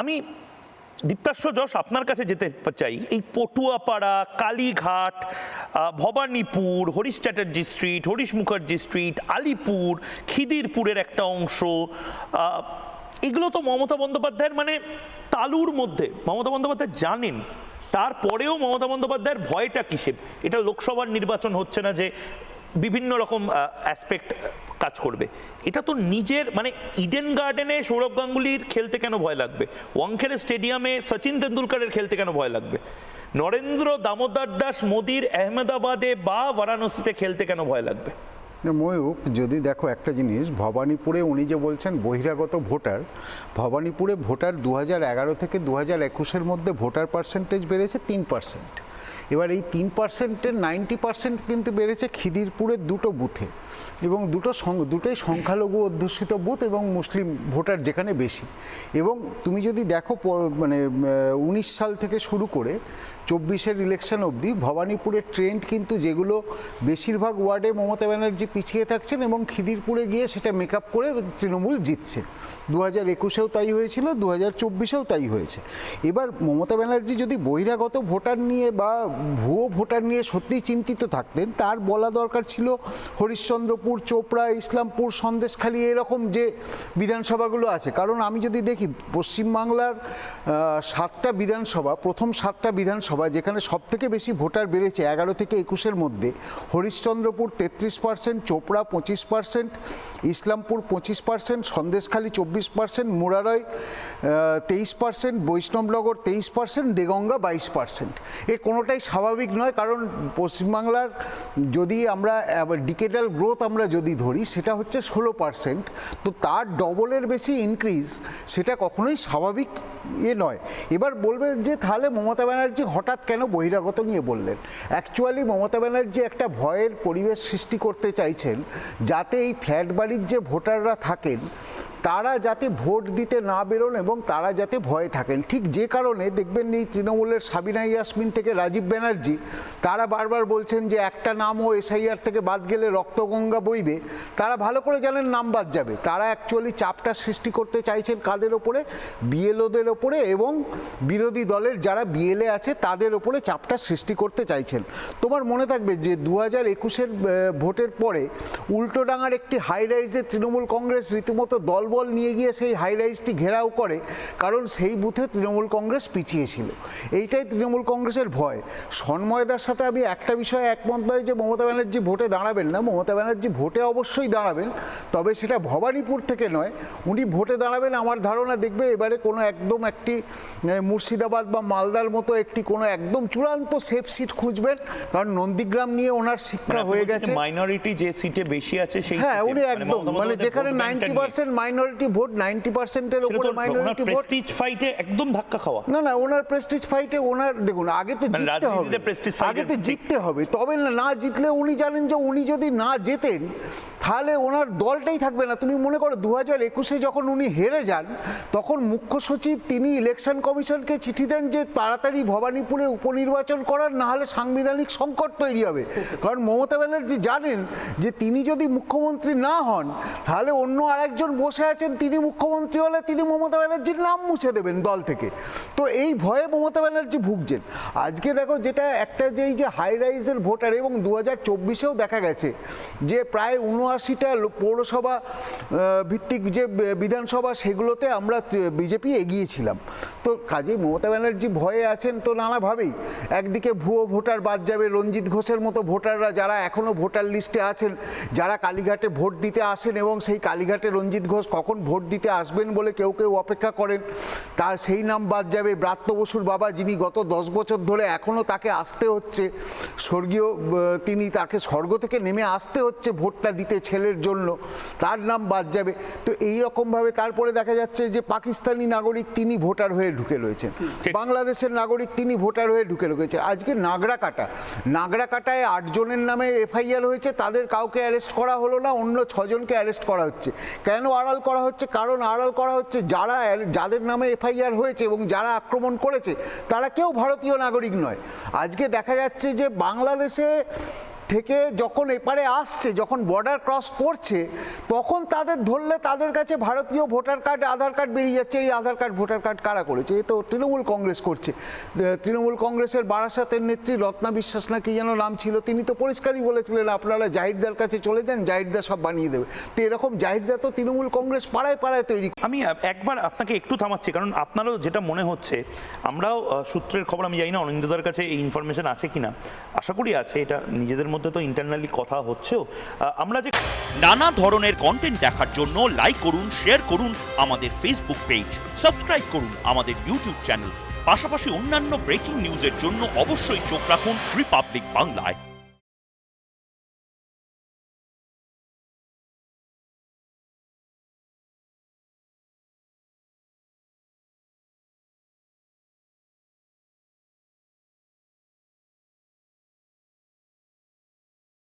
আমি দীপ্তাশ্ব যশ আপনার কাছে যেতে চাই। এই পটুয়াপাড়া, কালীঘাট ভবানীপুর, হরিশ চ্যাটার্জি স্ট্রিট হরিশ মুখার্জি স্ট্রিট আলিপুর, খিদিরপুরের একটা অংশ। এগুলো তো মমতা বন্দ্যোপাধ্যায়ের মানে তালুর মধ্যে। মমতা বন্দ্যোপাধ্যায় জানেন, তারপরেও মমতা বন্দ্যোপাধ্যায়ের ভয়টা কিসের? এটা লোকসভার নির্বাচন হচ্ছে না যে বিভিন্ন রকম অ্যাসপেক্ট কাজ করবে। এটা তো নিজের মানে ইডেন গার্ডেনে সৌরভ গাঙ্গুলির খেলতে কেন ভয় লাগবে? ওয়াংখেড়ে স্টেডিয়ামে সচিন তেন্ডুলকারের খেলতে কেন ভয় লাগবে? নরেন্দ্র দামোদর দাস মোদির আহমেদাবাদে বা বারাণসীতে খেলতে কেন ভয় লাগবে? ময়ূক, যদি দেখো একটা জিনিস, ভবানীপুরে উনি যে বলছেন বহিরাগত ভোটার, ভবানীপুরে ভোটার দু থেকে দু হাজার একুশের মধ্যে ভোটার পার্সেন্টেজ বেড়েছে তিন পার্সেন্ট এবার এই তিন পার্সেন্টের নাইনটি পার্সেন্ট কিন্তু বেড়েছে খিদিরপুরের দুটো বুথে। এবং দুটো দুটোই সংখ্যালঘু অধ্যুষিত বুথ এবং মুসলিম ভোটার যেখানে বেশি। এবং তুমি যদি দেখো মানে উনিশ সাল থেকে শুরু করে চব্বিশের ইলেকশন অবধি ভবানীপুরের ট্রেন্ড কিন্তু যেগুলো বেশিরভাগ ওয়ার্ডে মমতা ব্যানার্জি পিছিয়ে থাকছেন এবং খিদিরপুরে গিয়ে সেটা মেক করে তৃণমূল জিতছে। দু হাজার একুশেও তাই হয়েছিল দু হাজার চব্বিশেও তাই হয়েছে। এবার মমতা ব্যানার্জি যদি বহিরাগত ভোটার নিয়ে বা ভুয়ো ভোটার নিয়ে সত্যিই চিন্তিত থাকতেন। তার বলা দরকার ছিল হরিশ্চন্দ্রপুর, চোপড়া, ইসলামপুর, সন্দেশখালী এরকম যে বিধানসভাগুলো আছে। কারণ আমি যদি দেখি পশ্চিমবাংলার সাতটা বিধানসভা, প্রথম সাতটা বিধানসভা যেখানে সবথেকে বেশি ভোটার বেড়েছে এগারো থেকে একুশের মধ্যে, হরিশ্চন্দ্রপুর তেত্রিশ পার্সেন্ট, চোপড়া পঁচিশ পার্সেন্ট, ইসলামপুর পঁচিশ পার্সেন্ট, সন্দেশখালী চব্বিশ পার্সেন্ট মুরারয় তেইশ পার্সেন্ট, বৈষ্ণবনগর তেইশ পার্সেন্ট, দেগঙ্গা বাইশ পার্সেন্ট। এ কোনোটাই স্বাভাবিক নয়, কারণ পশ্চিমবাংলার যদি আমরা ডিকেটাল গ্রোথ আমরা যদি ধরি, সেটা হচ্ছে ষোলো পার্সেন্ট তো তার ডবলের বেশি ইনক্রিজ সেটা কখনোই স্বাভাবিক এ নয়। এবার বলবেন যে তাহলে মমতা ব্যানার্জি হঠাৎ কেন বহিরাগত নিয়ে বললেন? অ্যাকচুয়ালি মমতা ব্যানার্জি একটা ভয়ের পরিবেশ সৃষ্টি করতে চাইছেন, যাতে এই ফ্ল্যাট বাড়ির যে ভোটাররা থাকেন তারা যাতে ভোট দিতে না বেরোন এবং তারা যাতে ভয়ে থাকেন। ঠিক যে কারণে দেখবেন এই তৃণমূলের সাবিনা ইয়াসমিন থেকে রাজীব ব্যানার্জি, তারা বারবার বলছেন যে একটা নাম নামও এসআইআর থেকে বাদ গেলে রক্তগঙ্গা বইবে। তারা ভালো করে জানেন নাম বাদ যাবে। তারা অ্যাকচুয়ালি চাপটা সৃষ্টি করতে চাইছেন কাদের ওপরে? বিএলওদের ওপরে এবং বিরোধী দলের যারা বিএলএ আছে তাদের ওপরে চাপটা সৃষ্টি করতে চাইছেন। তোমার মনে থাকবে যে দু হাজার একুশের ভোটের পরে উল্টোডাঙার একটি হাই রাইজে তৃণমূল কংগ্রেস রীতিমতো দলবল নিয়ে গিয়ে সেই হাই রাইজটি ঘেরাও করে কারণ সেই বুথে তৃণমূল কংগ্রেস পিছিয়ে ছিল। এইটাই তৃণমূল কংগ্রেসের ভয়। সন্ময়দার সাথে আমি একটা বিষয়ে একমত নয় যে মমতা ব্যানার্জি ভোটে দাঁড়াবেন না। মমতা ব্যানার্জি ভোটে অবশ্যই দাঁড়াবেন তবে সেটা ভবানীপুর থেকে নয়। উনি ভোটে দাঁড়াবেন আমার ধারণা দেখবে এবারে কোনো একদম একটি মুর্শিদাবাদ বা মালদার মতো একটি কোনো একদম চূড়ান্ত সেফ সিট খুঁজবেন কারণ নন্দীগ্রাম নিয়ে ওনার শিক্ষা হয়ে গেছে। মাইনরিটি যে সিটে বেশি আছে সেই হ্যাঁ উনি মানে একদম মানে যেখানে ninety percent minority vote ninety পার্সেন্টের উপরে মাইনরিটি ভোট প্রেস্টিজ ফাইটে একদম ধাক্কা খাওয়া। না না ওনার প্রেস্টিজ ফাইটে ওনার দেখুন আগে তো মানে জিততে হবে। আগে তো জিততে হবে। তবে না জিতলে উনি জানেন যে উনি যদি না জেতেন তাহলে ওনার দলটাই থাকবে না। তুমি মনে করো দু হাজার একুশে যখন উনি হেরে যান তখন মুখ্য সচিব তিনি ইলেকশন কমিশনকে চিঠি দেন যে তাড়াতাড়ি ভবানীপুরে উপনির্বাচন করার না হলে সাংবিধানিক সংকট তৈরি হবে। কারণ মমতা ব্যানার্জি জানেন যে তিনি যদি মুখ্যমন্ত্রী না হন তাহলে অন্য আরেকজন বসে আছেন তিনি মুখ্যমন্ত্রী হলে তিনি মমতা ব্যানার্জির নাম মুছে দেবেন দল থেকে। তো এই ভয়ে মমতা ব্যানার্জি ভুগছেন। আজকে দেখো যেটা একটা যে এই যে হাই রাইজের ভোটার এবং দু হাজার চব্বিশেও দেখা গেছে যে প্রায় উনআশিটা পৌরসভা ভিত্তিক যে বিধানসভা সেগুলোতে আমরা বিজেপি এগিয়েছিলাম। তো কাজেই মমতা ব্যানার্জি ভয়ে আছেন তো নানাভাবেই। একদিকে ভুয়ো ভোটার বাদ যাবে রঞ্জিত ঘোষের মতো ভোটাররা যারা এখনও ভোটার লিস্টে আছেন, যারা কালীঘাটে ভোট দিতে আসেন এবং সেই কালীঘাটে রঞ্জিত ঘোষ কখন ভোট দিতে আসবেন বলে কেউ কেউ অপেক্ষা করেন তার সেই নাম বাদ যাবে। ব্রাত্য বসুর বাবা যিনি গত দশ বছর ধরে এখনও তাকে আসতে হচ্ছে স্বর্গীয় তিনি তাকে স্বর্গ থেকে নেমে আসতে হচ্ছে ভোটটা দিতে ছেলের জন্য তার নাম বাদ যাবে। তো এই রকমভাবে তারপরে দেখা যাচ্ছে যে পাকিস্তানি নাগরিক তিনি ভোটার হয়ে ঢুকে রয়েছেন। বাংলাদেশের নাগরিক তিনি ভোটার হয়ে ঢুকে রয়েছে আজকে নাগরা কাটা নাগরা কাটায় আটজনের নামে এফআইআর হয়েছে তাদের কাউকে অ্যারেস্ট করা হলো না অন্য ছজনকে অ্যারেস্ট করা হচ্ছে। কেন আড়াল করা হচ্ছে, কারণ আড়াল করা হচ্ছে যারা যাদের নামে এফআইআর হয়েছে এবং যারা আক্রমণ করেছে, তারা কেউ ভারতীয় নাগরিক নয়। আজকে দেখা যাচ্ছে যে বাংলাদেশে থেকে যখন এপারে আসছে, যখন বর্ডার ক্রস করছে, তখন তাদের ধরলে তাদের কাছে ভারতীয় ভোটার কার্ড আধার কার্ড বেরিয়ে যাচ্ছে। এই আধার কার্ড ভোটার কার্ড কারা করেছে? এই তো তৃণমূল কংগ্রেস করছে। তৃণমূল কংগ্রেসের বারাসাতের নেত্রী রত্না বিশ্বাস না কি যেন নাম ছিল, তিনি তো পরিষ্কারই বলেছিলেন, আপনারা জাহিরদার কাছে চলে যান, জাহিরদা সব বানিয়ে দেবে। তো এরকম জাহিরদা তো তৃণমূল কংগ্রেস পাড়ায় পাড়ায় তৈরি আমি একবার আপনাকে একটু থামাচ্ছি, কারণ আপনারও যেটা মনে হচ্ছে, আমরাও সূত্রের খবর, আমি জানি না অনিন্দ্যদার কাছে এই ইনফরমেশন আছে কিনা। আশা করি আছে, এটা নিজেদের মধ্যে তো ইন্টারনালি কথা হচ্ছেও আমরা যে নানা ধরনের কন্টেন্ট দেখার জন্য লাইক করুন শেয়ার করুন আমাদের ফেসবুক পেজ সাবস্ক্রাইব করুন আমাদের ইউটিউব চ্যানেল পাশাপাশি অন্যান্য ব্রেকিং নিউজের জন্য অবশ্যই চোখ রাখুন রিপাবলিক বাংলায়